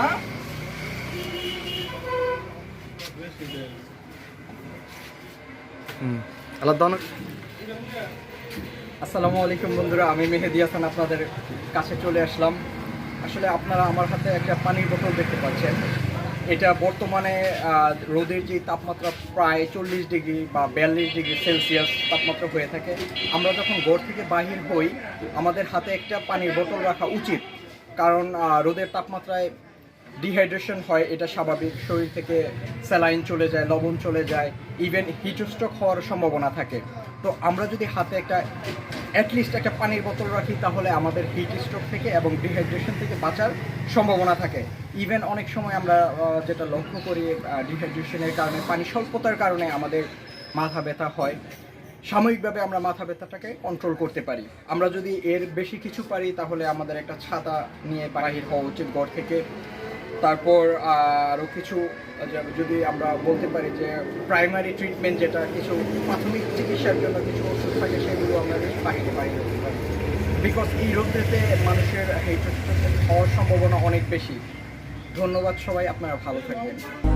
না? হুম আল্লাহ দাও না আসসালামু আলাইকুম বন্ধুরা আমি মেহেদি হাসান আপনাদের কাছে চলে আসলাম। আসলে আপনারা আমার হাতে একটা পানির বোতল দেখতে পাচ্ছেন। এটা বর্তমানে রোদের যে তাপমাত্রা প্রায় চল্লিশ ডিগ্রি বা বিয়াল্লিশ ডিগ্রি সেলসিয়াস তাপমাত্রা হয়ে থাকে আমরা যখন ঘর থেকে বাহির হই আমাদের হাতে একটা পানির বোতল রাখা উচিত। কারণ রোদের তাপমাত্রায় ডিহাইড্রেশন হয়, এটা স্বাভাবিক। শরীর থেকে স্যালাইন চলে যায়, লবণ চলে যায় ইভেন হিটস্ট্রোক হওয়ার সম্ভাবনা থাকে। তো আমরা যদি হাতে একটা অ্যাটলিস্ট একটা পানির বোতল রাখি, তাহলে আমাদের হিট স্ট্রোক থেকে এবং ডিহাইড্রেশন থেকে বাঁচার সম্ভাবনা থাকে। ইভেন অনেক সময় আমরা যেটা লক্ষ্য করি ডিহাইড্রেশনের কারণে, পানি স্বল্পতার কারণে আমাদের মাথা ব্যথা হয়। সাময়িকভাবে আমরা মাথা ব্যথাটাকে কন্ট্রোল করতে পারি। আমরা যদি এর বেশি কিছু পারি, তাহলে আমাদের একটা ছাতা নিয়ে বাহির হওয়া উচিত ঘর থেকে। তারপর আরও কিছু যদি আমরা বলতে পারি যে প্রাইমারি ট্রিটমেন্ট যেটা, কিছু প্রাথমিক চিকিৎসার জন্য কিছু ওষুধ থাকে, সেগুলো আমরা বাহিরে হতে পারি। বিকজ এই রোগটাতে মানুষের হেট হওয়ার সম্ভাবনা অনেক বেশি। ধন্যবাদ সবাই, আপনারা ভালো থাকবেন।